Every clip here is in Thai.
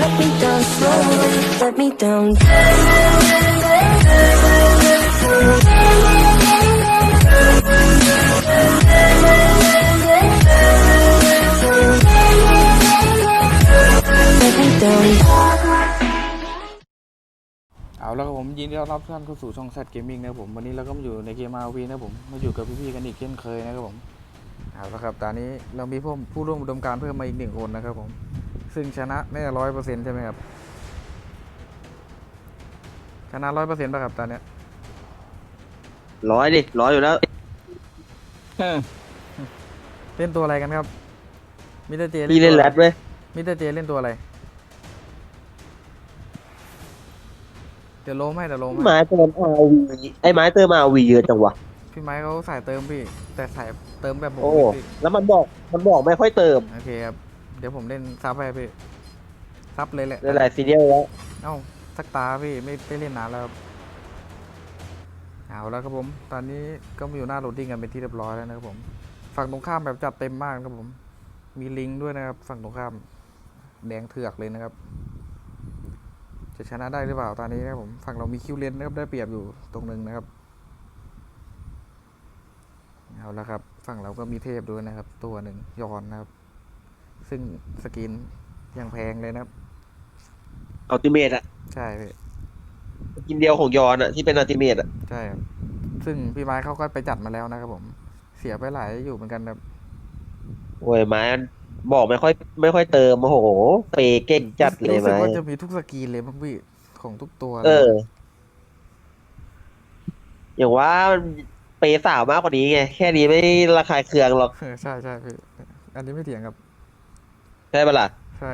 let me down Let me down. เอาแล้วครับผมยินดีต้อนรับท่านเข้าสู่ช่องแซดเกมมิ่งนะครับผมวันนี้เราก็มาอยู่ในเกมอาวีนะครับผมมาอยู่กับพี่ๆกันอีกเช่นเคยนะครับผม เอาแล้วครับตอนนี้เรามีผู้ผู้ร่วมอุดมการณ์เพิ่มมาอีกหนึ่งคนนะครับผมซึ่งชนะแน่ร้อยเปอร์เซ็นต์ใช่ไหมครับชนะร้อยเปอร์เซ็นต์ป่ะครับตอนเนี้ยร้อยดิร้อยอยู่แล้วเล่นตัวอะไรกันครับมิสเตอร์เจพี่เล่นแรดเว้ยมิสเตอร์เจเล่นตัวอะไรเดี๋ยวโลมให้เดี๋ยวโลมให้ไม้เติมอาวีไอ้ไม้เติมอาวีเยอะจังวะพี่ไม้เขาใส่เติมพี่ แต่ใส่เติมแบบผมโอ้ พี่แล้วมันบอกมันบอกไม่ค่อยเติมโอเคครับ เดี๋ยวผมเล่นซับให้พี่ซับเลยแหละ หลายๆซีเรียลแล้วเอ้าสักตาพี่ไม่ได้เล่นนานแล้วครับเอาแล้วครับผม ตอนนี้ก็มาอยู่หน้าโหลดดิ้งกันเป็นที่เรียบร้อยแล้วนะครับผม ฝั่งตรงข้ามแบบจัดเต็มมากนะครับผม มีลิงก์ด้วยนะครับ ฝั่งตรงข้าม แดงเถือกเลยนะครับ จะชนะได้หรือเปล่าตอนนี้นะครับผม ฝั่งเรามีคิวเลนนะครับได้เปรียบอยู่ตรงหนึ่งนะครับ เอาละครับ ฝั่งเราก็มีเทพด้วยนะครับ ตัวหนึ่งยอนนะครับ ซึ่งสกินยังแพงเลยนะครับอัลติเมทอะใช่พี่กินเดียวของยอนอะที่เป็นอัลติเมทอะใช่ครับซึ่งพี่ไม้เขาก็ไปจัดมาแล้วนะครับผมเสียไปหลายอยู่เหมือนกันครับโอ้ยไม้มันบอกไม่ค่อย ไม่ค่อยเติมโอ้โหเปย์เก่งจัดเลยรู้สึกไม้ว่าจะมีทุกสกินเลยมั้งพี่ของทุกตัว เอเลยออย่างว่ามัน เปย์สาวมากกว่านี้ไง แค่นี้ไม่ราคาเคืองหรอก เออใช่ใช่พี่อันนี้ไม่เถียงครับ ใช่ปะล่ะ ใช่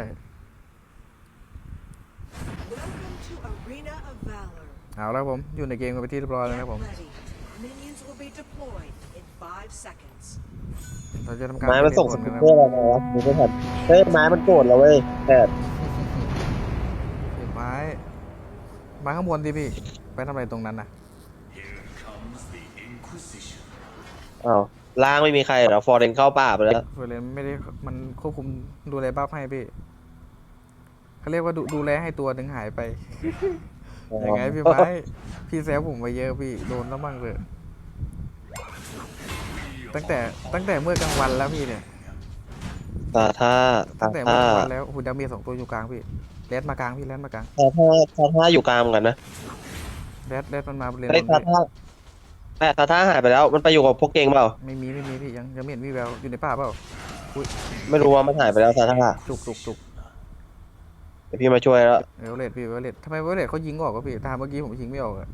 Welcome to Arena of Valor. เอาแล้วผม อยู่ในเกมกันไปที่เรียบร้อยแล้ว Get นะครับผม ready. Minions will be deployed in five seconds. เราจะทำการไม้มันส่งสเล่กินลบอลเพื่กัอนนอะไรมาวะดูไม่ทันเฮ้ยไม้มันโกรธเราเว้ยแต่นะครับไม้ ไม้ข้างบนดิพี่ ไปทำอะไรตรงนั้นนะ อ้าวล่างไม่มีใครเหรอฟอร์เรนเข้าป่าไปแล้วเฟรนไม่ได้มันควบคุมดูแลบัฟให้พี่เขาเรียกว่าดูดูแลให้ตัวหนึ่งหายไปยังไงพี่ไม้พี่แซวผมไปเยอะพี่โดนแล้วมั่งเลยตั้งแต่ตั้งแต่เมื่อกลางวันแล้วพี่เนี่ย ตาท่าตาตั้งแต่เมื่ท่าอกลางวันแล้วโอ้โหดาเมียสองตัวอยู่กลางพี่แรดมากลางพี่แรดมากลางตาท่าตาท่าอยู่กลางเหมือนกันนะแรดแรดมันมาเลนไอ้ยบตานพี่ท่า แม่ตาท่าหายไปแล้ว มันไปอยู่กับพวกเก่งเปล่า ไม่มีไม่มีพี่ยังยังไม่เห็นวี่แววอยู่ในป่าเปล่าไม่รู้ว่ามันหายไปแล้วตาท่าจุกจุกจุกเดี๋ยวพี่มาช่วยแล้วเวลเลตพี่เวลเลตทำไมเวลเลตเขายิงออกก็พี่ตามเมื่อกี้ผมยิงไม่ออกอะ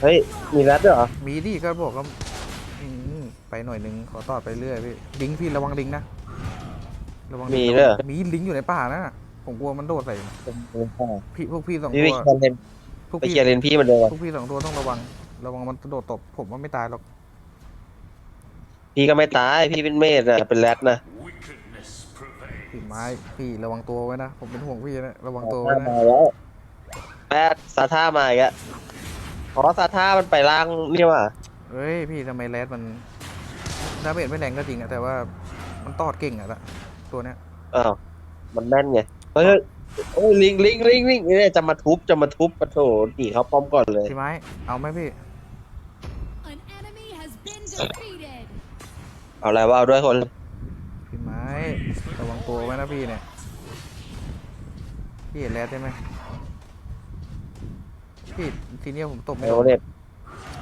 เฮ้ย มีแรดด้วยเหรอ มีดิก็บอกว่าอืมไปหน่อยหนึงขอต่อไปเรื่อยพี่ลิงพี่ระวังลิงนะระวังลิงมีด้วยเหรอ มีลิงอยู่ในป่านะผมกลัวมันโดดใส่พี่พวกพี่สองพี่ตัไปวเคลียร์เลนพวกไปพี่เคลียร์เลนพี่มันเลยว่ะพวกพี่สองตัวต้องระวัง ระวังมันโดดตบ ผมว่าไม่ตายหรอก พี่ก็ไม่ตาย พี่เป็นเมธนะเป็นแรดนะพี่ไม้พี่ระวังตัวไว้นะ ผมเป็นห่วงพี่นะ ระวังตัวตาไว้ท่านะมาแล้วแม่ซาท่ามาอีกแล้วอ๋อซาท่ามันไปล่างนี่ว่ะเฮ้ย พี่ทำไมแรดมันดาเมจไม่แรงก็จริงอะแต่ว่ามันตอดเก่งอะละตัวเนี้ยอ้าวมันแม่นไงเฮ้ยเฮ้ยโอ้ยลิงลิงลิงลิงเนี่ยจะมาทุบจะมาทุบปะโถหนีเขาป้อมก่อนเลย พี่ไม้เอาไหมพี่ เอาอะไรว่าเอาด้วยคนพี่ไม้ระวังตัวไว้นะพี่เนี่ย พี่เห็นแรดใช่ไหมพี่ทีเนี้ยผมตบไม่เอโดลนเน็ต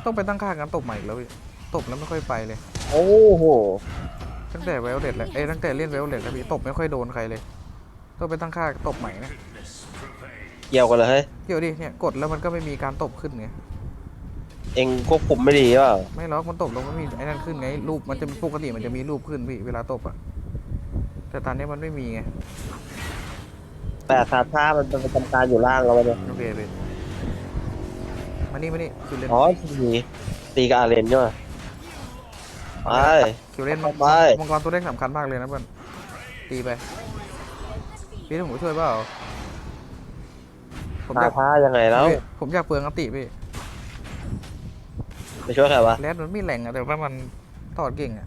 ต้องไปตั้งค่ากันตบใหม่อีกแล้วพี่ตบแล้วไม่ค่อยไปเลย โอ้โหตั้งแต่เวลเด็ดแล้วเอ้ยตั้งแต่เล่นเวลเด็ดแล้วพี่ตบไม่ค่อยโดนใครเลย ต้องไปตั้งค่าตบใหม่นะเกี่ยวกันเลยเฮ้ยเดี๋ยวดิเนี่ยกดแล้วมันก็ไม่มีการตบขึ้นไง เองควบคุมไม่ดีหรือเปล่าไม่หรอกมันตบลงมันมีไอ้นั่นขึ้นไงรูปมันจะปกติมันจะมีรูปขึ้นพี่เวลาตบอะแต่ตอนนี้มันไม่มีไงแต่ซาท่ามันเป็นทำการอยู่ล่างแล้ววะเนี่ยโอเคพี่มานี่มานี่คิวเลนอ๋อทีตีกับอาเรนใช่ไหมไปคิวเลนไปมังกรตัวเล็กสำคัญมากเลยนะเพื่อนตีไปพี่ต้องผมช่วยเปล่าผมอากซายท่ายังไงแล้วพี่ผมอยากเปลืองอติพี่ ไปช่วยใครวะแรดมันไม่แรงอะแต่ว่ามันตอดเก่งอะ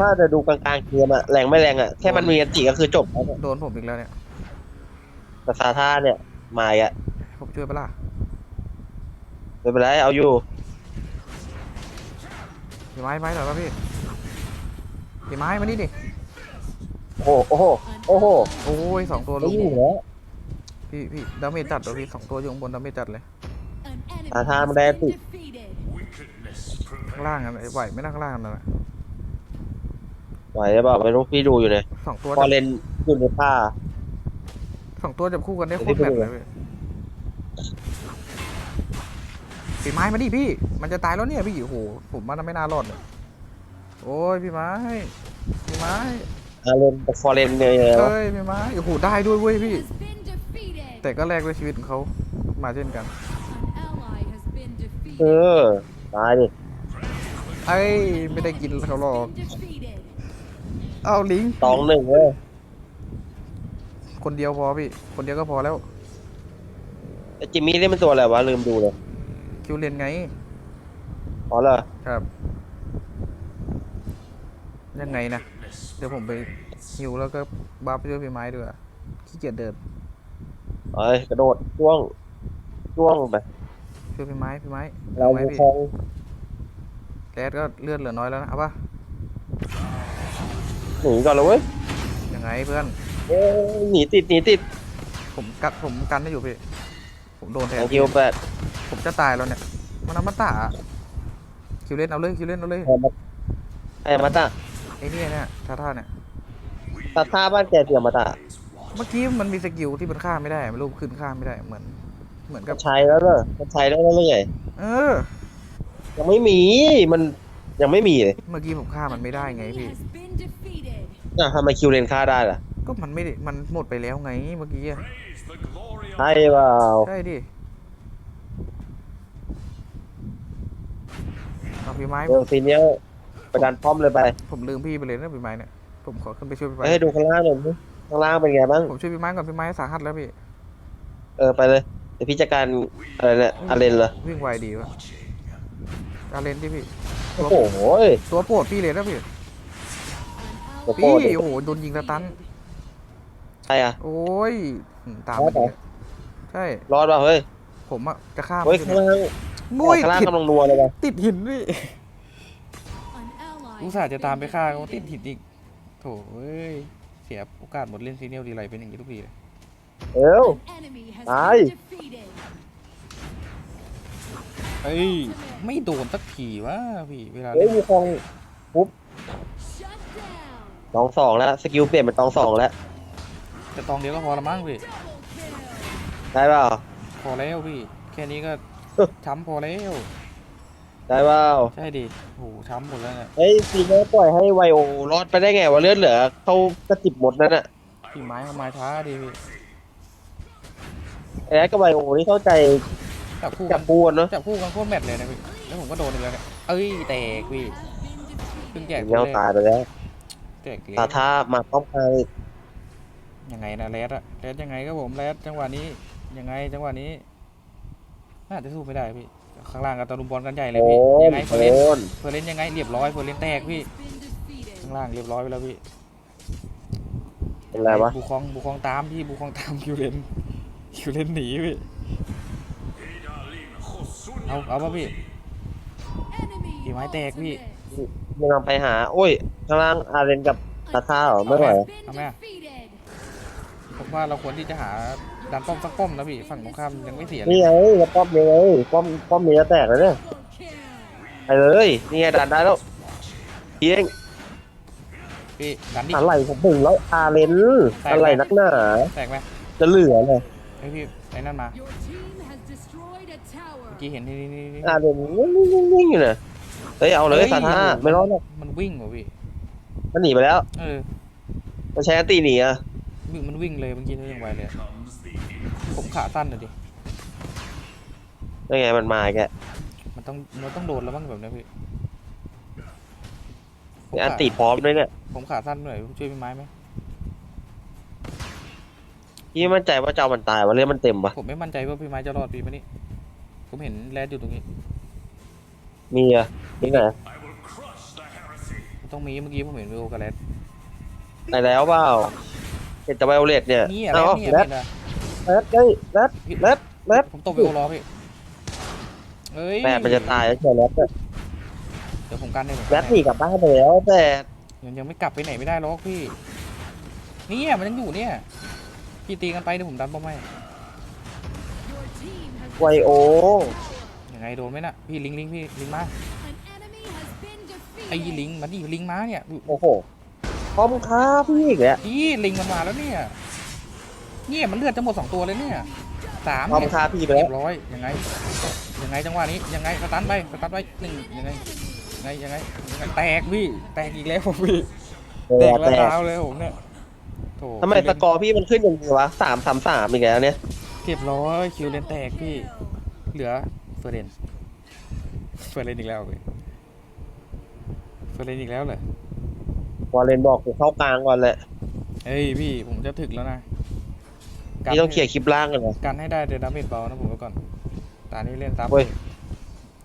ถ้าจะดูกลางๆเกมอะแรงไม่แรงอะแค่มันมีอันติก็คือจบแล้วเนี่ยโดนผมอีกแล้วเนี่ยแต่ซาท่าเนี่ยมาอีกอะผมช่วยปะล่ะไม่เป็นไรเอาอยู่พี่ไม้ไม้หน่อยป่ะพี่พี่ไม้มานี่ดิโอ้โหโอ้โหโอ้โหโอ้ยสองตัวไม่ลุมอยู่แล้วพี่พี่ดาเมจจัดเลยพี่สองตัวอยู่ข้างบนดาเมจจัดเลย An enemy Ah, has man, that been is- defeated. ข้างล่างอะไหวไหม่นั่งข้างล่างนั่นแหละไหวหรือเปล่าไม่รู้พี่ดูอยู่เนี่ยสองตัวพอจับเลนอยู่ในผ้า สองตัวจับคู่กันได้โคเดี๋ตยวรพี่แมทไปดูเลยพี่พี่ไม้มาดิพี่ มันจะตายแล้วเนี่ยพี่โอ้โหผมว่าไม่น่ารอดเลยโอ้ยพี่ไม้พี่ไม้อาเลนกับฟอร์เรนเนี่ยไงวะเอ้ยพี่ไม้โอ้โหได้ด้วยเว้ยพี่ Has been defeated. แต่ก็แลกด้วยชีวิตของเขามาเช่นกัน An ally has been เอ defeated. อตายดิ ไอ้ยไม่ได้กินเขาหรอก Been defeated. เอาลิงสองหนึ่งเว้ยคนเดียวพอพี่ คนเดียวก็พอแล้วไอ้จิมมี่นี่มันตัวอะไรวะลืมดูเลยคิวเลนไงอ๋อเหรอครับยังไงนะเดี๋ยวผมไปฮิวแล้วก็บัฟช่วยพี่ไม้ด้วยขี้เกียจเดินเอ้ยกระโดดช่วงช่วงไปช่วยพี่ไม้พี่ไม้เราเอาไหมดูพี่คง แรดก็เลือดเหลือน้อยแล้วนะเอาปะหนีก่อนเลยเว้ยยังไงเพื่อน เอ้ยหนีติดหนีติดผมกัดผมกันได้อยู่พี่ ผมโดนแทแทนงคิวแปดผมจะตายแล้วเนี่ย มันอมตะอะคิวเล่นเอาเลยคิวเล่นเอาเลยไอ้มาตาไอ้เนี่ยเนี่ยท่าท่าเนี่ย ตาท่าบ้านแกเสียมาตาเมื่อกี้มันมีสกิลที่มันฆ่าไม่ได้ไม่รู้ขึ้นฆ่าไม่ได้เหมือน เหมือนกับใช้แล้วเหรอมันใช้แล้วแล้วไงเออ ยังไม่มีมันยังไม่มีเลยเมื่อกี้ผมฆ่ามันไม่ได้ไง Enemy พี่ has been defeated. อะทำไมคิวเลนฆ่าได้ล่ะก็มันไม่ได้มันหมดไปแล้วไงเมื่อกี้อะใช่เปล่าใช่ดิเอาพี่ไม้เดี๋ยวทีเนี้ยไปดันป้อมเลยไปผมลืมพี่ไปเลยนะพี่ไม้เนี่ย ผมขอขึ้นไปช่วยพี่ไม้ให้ดูข้างล่างหน่อยสิข้างล่างเป็นไงบ้าง ผมช่วยพี่ไม้ก่อนพี่ไม้สาหัสแล้วพี่ เออไปเลยเดี๋ยวพี่จัดการอะไรเนี่ยอาเลนเหรอวิ่งไวดีวะ อาเลนที่พี่โอ้โหตัวโปรดพี่เลยนะพี่ An โอ้โหพี่โอ้โหโดนยิงสตันใช่อะโอ้ยอืมตามรอดเหรอใช่รอดป่ะเฮ้ยผมอะจะฆ่าเฮ้ยมันข้างล่างมุ้ยข้างล่างติดกำลังนัวเลยว่ะติดหินพี่ An ally อุต has ส่าห์จะ been ตามไปฆ่าเขา defeated. ติดหินอีกโถเอ้ยเสียโอกาสหมดเล่นซีเนียลดีไรเป็นอย่างนี้ทุกทีเลยเอ้ว An enemy has Ai? been defeated. เอ้ยไม่โดนสักทีวะพี่เวลาเฮ้ยเล่นมีคอง Shut down. ตองสองแล้วสกิลเปลี่ยนเป็นตองสองแล้วแต่ตองเดียวก็พอละมั้งพี่ Double kill. ได้เปล่า พอแล้วพี่ แค่นี้ก็ ช้ำพอแล้วได้เปล่าใช่ดิโอ้โหช้ำหมดแล้วเนี่ยเฮ้ยซีเนอร์ปล่อยให้ไวโอรอดไปได้ไงวะเลือดเหลือเขากระจิบหมดนั่นน่ะพี่ไม้เขามาช้าดิพี่ ไอ้แอดกับไวโอนี่เข้าใจ จับคู่จักับนปูนเนาะจับคู่กันโคตรแมทเลยนะพี่แล้วผมก็โดนอีกแล้วเนี่ยเอ้ยแตกพี่ Has been defeated. เพิ่งแจกเงี้ยตายไปแล้วแตกเลยตาท่ามาป้อมกลางอีกยังไงนะแรดอะแรดยังไงครับผมแรดจังหวะนี้ยังไงจังหวะนี้น่าจะสู้ไม่ได้พี่ข้างล่างกับตะลุมบอลกันใหญ่เลยโอพี่นยังไงเฟอร์เรนโอนเฟอร์เรนยังไงเรียบร้อยเฟอร์เรนแตกพี่ Has been defeated. ข้างล่างเรียบร้อยไปแล้วพี่เป็นไรวะบูคองบูคองตามพี่บูคองตามคิวเลนคิวเลนหนีพี่ เอาเอาป่ะพี่ Enemy กี่ไม้แตกพี่ ultimate. มึงกำลังไปหา โอ้ยข้างล่างอาเรนกับตาท่าเหรอไม่ไหว Has เหรอ been เอาไหมอะ defeated. ผมว่าเราควรที่จะหาดันป้อมสักป้อมนะพี่ฝั่งตรงข้ามยังไม่เสียเลนี่ยไงแล้วป้อมนี้ไงป้อมป้อมนี้จะแตกแล้วเนี่ย Double kill. ไปเลยนี่ไงดันได้แล้วเพียงพี่ดันดิอะไรผมถึงแล้วอาเรนอะไรนักหนาแตกไหมจะเหลือเลยไอยพี่ ไอ้นั่นมา Your team has destroyed a tower. เมื่อกี้เห็นนี่นี่นี่นี่อาเรนนิ่งๆๆอยู่นะเฮ้ยเอาเลยเฮ้ยสาท่าไม่รอดหรอกมันวิ่งเหรอพี่มันหนีไปแล้ว เออมันใช้อันตีหนีอะวิ่งมันวิ่งเลยเมื่อกี้นี่ยังไวเลยผมขาสั้นเลยดิยังไงมันมาแกมันต้องมันต้องโดนแล้วบ้างแบบนี้พี่ผมมีอันขาตีพร้อมด้วยเนี่ยผมขาสั้นหน่อยช่วยพี่ไม้ไหม พี่มั่นใจว่าเจ้ามันตายว่าเลือดมันเต็มปะผมไม่มั่นใจว่าพี่ไม้จะรอดพี่มานี่ผมเห็นแรดอยู่ตรงนี้ มีอะนี่ไงผต้องมีเมื่อกี้ผมเห็นวิโอกับแรดไหนแล้วเปล่าเห็นแต่ไวโอเลตเนี่ยนี่อะไรเอาเนี่ยแรดเห็นอะแรดเฮ้ยแรดแรดแรดผมตบวิโอรอพี่เอ้ยแปดมันจะตายแล้วเชียวแรดเนี่ยเดี๋ยวผมกันให้ผมแรกันดหให้นีกลับบ้านไปแล้วแต่ยังยังไม่กลับไปไหนไม่ได้หรอกพี่เนี่ยมันยังอยู่เนี่ย พี่ตีกันไปเดี๋ยวผมดันป้อมให้ Your team has ไวโอยังไงโดนไหมน่ะพี่ลิงลิงพี่ลิงมา an enemy has been ไอ้ defeated. ลิงมาดิลิงมาเนี่ยโอ้โหพร้อมค้าพี่อีกแล้วพี่ลิงมันมาแล้วเนี่ยเนี่ยมันเลือดจะหมดสองตัวเลยเนี่ยสามพร้อมเนี่ยค้าพี่ไปเรีแล้ยวบร้อยยังไงยังไงจังหวะนี้ยังไงสตันไปสตันไปหนึ่งยังไงยังไงยังไงยังไงแตกพี่แตกอีกแล้วพี่แตกแล้วแต่ดาวเลยผมเนี่ย โถทำไมสกอร์พี่มันขึ้นอย่างนี้วะสามสามสามอีกแล้วเนี่ยเรียบร้อยคิวเลนแตกพี่ เหลือเฟอร์เรนเฟอร์เรนอีกแล้วพี่เฟอร์เรนอีกแล้วเหรอวอลเลนบอกกูเข้ากลางก่อนแหละเฮ้ยพี่ผมจะถึกแล้วนะพี่ต้องเคลียร์คลิปล่างกันนะกันให้ได้เดดาเมจเบานะผมไว้ก่อน ตานี้เล่นซับเว้ย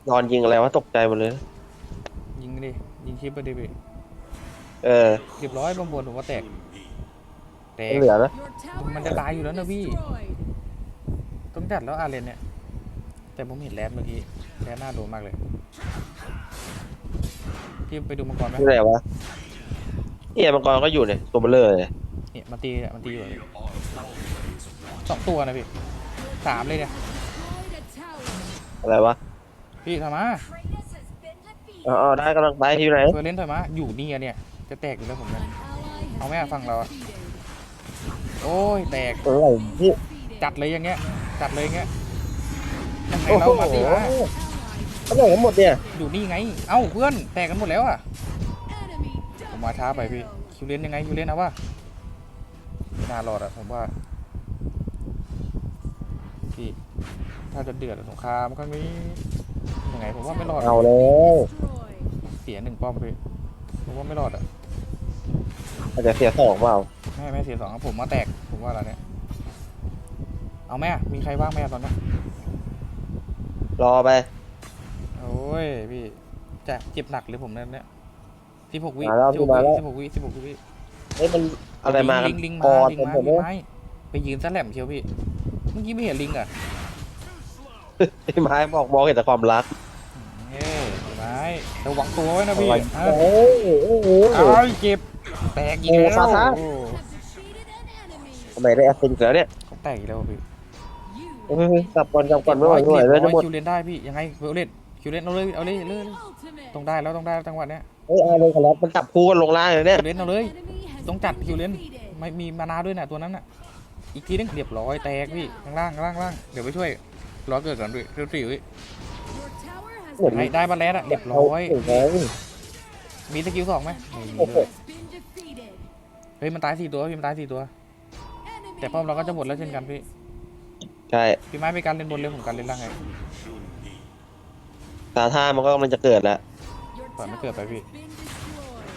นอนยิงอะไรวะตกใจหมดเลย ยิงดิยิงคลิปไปดิพี่เออเรียบร้อยบางบนผมว่าแตก แตกไม่เหลือนะ Your tower มันจะตายอยู่แล้วนะพี่ destroyed. ต้องจัดแล้วอาเรนเนี่ย แต่ผมเห็นแรดเมื่อกี้แรดน่าโดนมากเลย พี่ไปดูมังกรไหมที่ไหนวะเนี่ยมังกรก็อยู่เนี่ยตัวเบลเลอร์เลยเนี่ยมันตีเนี่ยมันตีอยู่เลยสองตัวนะพี่สามเลยเนี่ย Destroyed a tower. อะไรวะพี่ทำมา Kratos has been defeated. อ๋อได้กำลังไปที่ไหนเฟอร์เรนถอยมาอยู่นี่อะเนี่ย จะแตกอยู่แล้วผมเนี่ย An ally has เอาไหมอะ been ฝั่งเราอะ defeated. โอ้ยแตกเอออะไรพี่จัดเลยอย่างเงี้ยจัดเลยอย่างเงี้ยยังไงโอ้เราโหมาตีมา Ally เขาไหนกันหมดเนี่ยอยู่นี่ไง เอ้าเพื่อนแตกกันหมดแล้วอะ enemy ผมมาช้าไปพี่ double คิวเลนยังไงคิวเลนเอาวะไม่น่ารอดอะผมว่าพี่ถ้าจะเดือดสงครามครั้งนี้ยังไงผมว่าไม่รอดเอาแล้ว destroyed. เสียหนึ่งป้อมพี่ผมว่าไม่รอดอะ อาจจะเสียสองเปล่าไม่ไม่เสียสองอะผมมาแตกผมว่าแล้วเนี่ยเอาไหมอะมีใครว่างไหมอะตอนนี้รอไปโอ้ยพี่จะเจ็บหนักเลยผมเนี่ยเนี่ยสิบหกวิมาแล้วสิบหกมาแล้ววิสิบหกวิสิบหกวิเฮ้ยมันอะไรมากันลิงลิงกมาอลิงเต็มมาหมดลิเลงยมาไปยืนซะแหลมเชียวพี่เมื่อกี้ไม่เห็นลิงอะไอ้ไม้บอกมองเห็นแต่ความรักเฮ้ยไม้ระวังตัวไว้นะพี่อะไรอะโอ้ยโอ้โหอ้าวเจ็บ แตกอีกโอ้แล้วซาซ่าโอ้ Have defeated an enemy. ทำไมได้แอสซินอีกแล้วเนี่ยเขาแตกอีกแล้วพี่ You เฮ้ยกลับก่อนกลับก่อนไม่ไหวไม่ไหวเลยจะหมดคิวเลนได้พี่ยังไงเวลเลตคิวเลนเอาเลยเอาเลยเอาเลยเอาเลย ultimate. ต้องได้แล้วต้องได้แล้วจังหวะเนี้ยเฮ้ยอะไรกันแล้วมันจับคู่กันลงล่างเลยเนี่ยคิวเลนเอาเลย Enemy has ต้องจัด been คิวเลน defeated. ไม่มีมานาด้วยน่ะตัวนั้นน่ะอีกทีนึงเรียบร้อยแตกพี่ข้างล่างข้างล่างข้างล่างเดี๋ยวไปช่วยรอเกิดก่อนพี่เร็วสิพี่ Your tower has เหมือนได้ได้มาแล้วอะเรียบเขาร้อยเก่งไง มีสกิลสองไหมไม่มีโอ้โห ด้วย been defeated. เฮ้ยมันตายสี่ตัวพี่มันตายสี่ตัว Enemy แต่ป้อมเราก็จะหมดแล้วเช่นกันพี่ใช่พี่ไม้ไปการเล่นบนเร็วผมการเล่นล่างไงตาท่ามันก็กำลังจะเกิดแล้ว Your ปล่อยมันเกิดไป tower พี่ has been destroyed.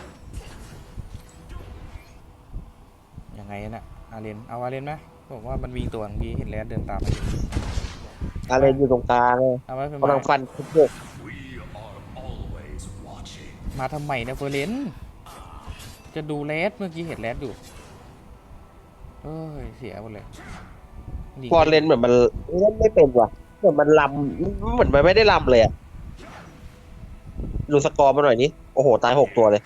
ยังไงน่ะอาเรนเอาอาเรนไหมผมว่ามันวิ่งตัวของพี่เห็นแล้วเดินตามมาอยู่อะไรอยู่ตรงกลางเลยเอาไว้เป็นกำลังไม้ฟันทุกเรื่อง มาทำไมเนี่ยเฟอร์เรนจะดูแรดเมื่อกี้เห็นแรดอยู่เอ้ยเสียหมดเลยดีพอเลนเหมือนมันเล่นไม่เป็นว่ะเหมือนมันลำเหมือนมันไม่ได้ลำเลยอะดูสกอร์มาหน่อยนี้โอ้โห ตายหกตัวเลย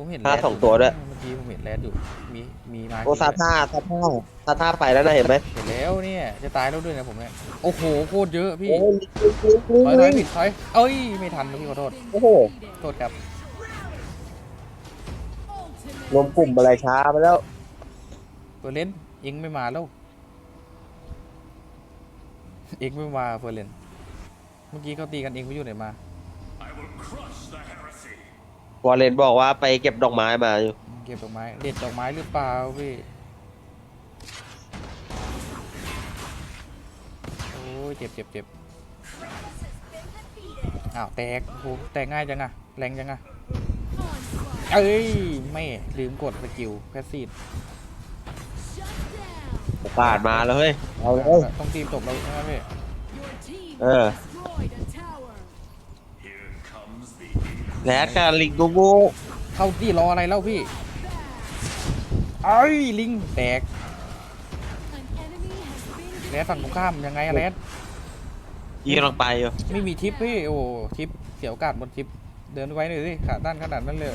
ผมเห็นพลาดแรสองตัวด้วย เมื่อกี้ผมเห็นแรดอยู่ มีมีมาโอ้ซาท่าซาท่าซาท่าไปแล้วนะเห็นไหมเห็นแล้วเนี่ยจะตายแล้วด้วยนะผมเนี่ยโอ้โหโคตรเยอะพี่โอ้ยลิงลิงถอยถลิอยงผิดถอยเอ้ยไม่ทันนะพี่ขอโทษโอ้โหโทษครับรวมกลุ่มอะไรช้าไปแล้วเฟอร์เรนเองไม่มาแล้วเองไม่มาเฟอร์เรนเมื่อกี้เขาตีกันเองไม่อยู่ไหนมา วอลเลนบอกว่าไปเก็บดอกไม้มาอยู่เก็บดอกไม้เด็ดดอกไม้หรือเปล่าพี่โอ้ยเจ็บเจ็บเจ็บอ้าวแตกโอ้โหแตกง่ายจังอะแรงจังอะเอ้ยไม่ลืมกดสกิลแพสซีฟโอกาสมาแล้วเฮ้ย เอาเลย ต้องทีมจบเราใช่ไหมพี่ Your team Uh. destroyed a tower. แรดกับลิงกูกูเข้าที่รออะไรแล้วพี่ไอ้ยลิงแตก An enemy has been แรดฝั่งตรงข้ามยังไงอะแรดยีกำลังไปอยู่ไม่มีทิปพี่โอ้ทิปเสียโอกาสบนทิปเดินไว้หน่อยสิขาด้านขนาดนั้นเลย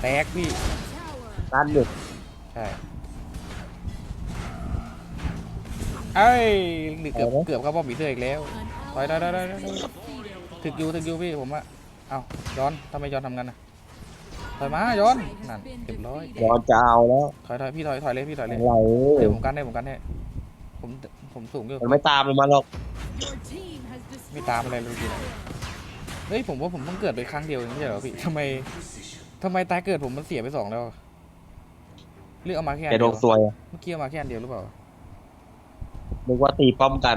แตกพี่ tower. ด้านหนึ่งใช่ไอ้ยเกือบเกือบเข้าป้อมผีเสื้ออีกแล้ว An Thôi, thôi, thôi, ally thôi, has thôi. been defeated. ถึกอยู่ถึกอยู่พี่ผมอะ เอาย้อนทำไมย้อนทำกันนะถอยมาย้อนนั่นเรียบร้อยรอนจะเอาแล้วถอยถอยพี่ถอยถอยเลยพี่ถอยเลยอะไรเดี๋ยวผมกันให้ผมกันให้ผมผมสูงอยู่มันไม่ตามมันมาหรอก Your team has ไม่ destroyed ตามอะไรเลยพี่นะเฮ้ยผมว่าผมเพิ่งเกิดไปครั้งเดียวเองไม่ใช่เหรอพี่ทำไมทำไมตายเกิดผมมันเสียไปสองแล้วเลือกเอามาแค่อันแกเดีดยวงซวยอะเมื่อกี้เอามาแค่อันเดียวหรือเปล่า นึกว่าตีป้อมกัน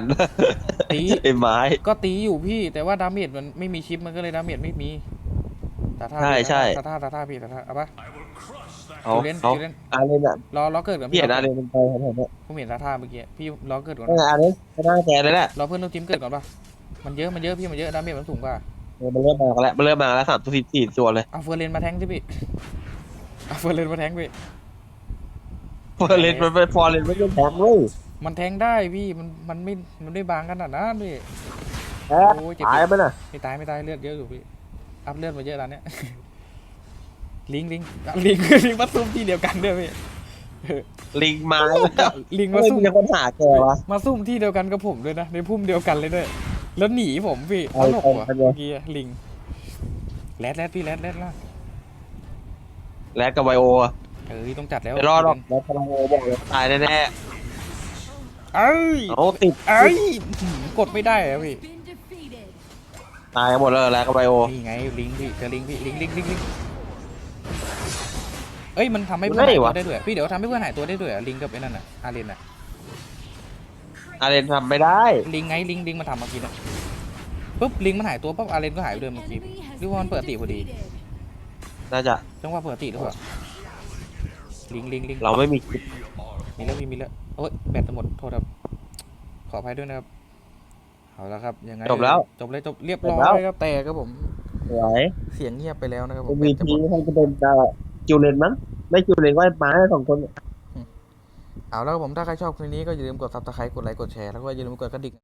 ตีไอ้ไม้ก็ตีอยู่พี่แต่ว่าดาเมจมันไม่มีชิปมันก็เลยดาเมจไม่มีตาท่าใช่ใช่ตาท่าตาท่าพี่ตาท่าเอาปะเอาคิวเล่นเอาคิวเล่นอาเลนอะรอรอเกิดก่อนพี่พี่เห็นอาเลนมันไปเห็นเห็นเนี่ยผมเห็นตาท่าเมื่อกี้พี่รอเกิดก่อนนั่นไงอาเลนก็น่าแกเลยแหละรอเพื่อนร่วมทีมเกิดก่อนปะมันเยอะมันเยอะพี่มันเยอะดาเมจมันสูงกว่าเออมันเริ่มมาแล้วมันเริ่มมาแล้วสามตัวสี่สี่ตัวเลยเอาเฟอร์เรนมาแทงสิพี่เอาเฟอร์เรนมาแทงพี่ฟอร์เรนมันเป็นฟอร์เรนไม่ใช่แทงเว้ย มันแทงได้พี่มันมันไม่มันไม่บางขนาดนั้นพี่แพ้โอ้ยเจ็บ ตายไหมน่ะไม่ตายไม่ตายเลือดเยอะอยู่พี่อัพเลือดมาเยอะแล้วเนี่ย ลิงลิงลิง ลิงมาซุ่มที่เดียวกันด้วยพี่ลิงมาลิงไม่มามีซุ่มคนหาแกวะ มาซุ่มที่เดียวกันกับผมด้วยนะ ในพุ่มเดียวกันเลยด้วย แล้วหนีผมพี่ตเอาลกเอาว่ะเอาเมื่อกี้อะลิงแรดแรดพี่แรดแรดล่ะแลดกับไวโออะเออต้องจัดแล้ว ไม่รอดหรอกแลดกับไวโอบอกเลยตายแน่ เอ้ยๆเอาติดเอ้ยหืมกดไม่ได้อะพี่ been defeated. ตายกันหมดเลยแลดกับไวโอนี่ไงลิงพี่เจอลิงพี่ลิงลิงลิงลิงเอ้ยมันทำให้เพื่อนหายตัวได้ด้วยพี่เดี๋ยวทำให้เพื่อนหายตัวได้ด้วยอะลิงกับไอ้นั่นอะอาเรนอะอาเลนทำไม่ได้ ลิงไงลิงลิงมาทำเมื่อกี้นะปุ๊บลิงมันหายตัวปุ๊บอาเรนก็หายไปเลย An เมื่อกี้ enemy has หรือว่ามัน been เปิดติพอดี defeated. น่าจะจังหวะเปิดติหรือเปล่าลิงลิงลิงเราไม่มีคลิปมีแล้วมีมีแล้ว โอ้ยแบตจะหมดโทษครับ ขออภัยด้วยนะครับ เอาละครับ ยังไงจบแล้ว จบเลยจบเรียบร้อจบแล้วยครับ แต่ครับผม สวยเสียงเงียบไปแล้วนะครับผเอ็มมวีแบตจะหพีมดคงจะเป็นเอ่อจิวเลนมั้ง ไม่จิวเลนก็ไอ้ไม้สองคน เอาแล้วครับผม ถ้าใครชอบคลิปนี้ก็อย่าลืมกด subscribe กดไลค์ กดแชร์ แล้วก็อย่าลืมกดกระดิ่ง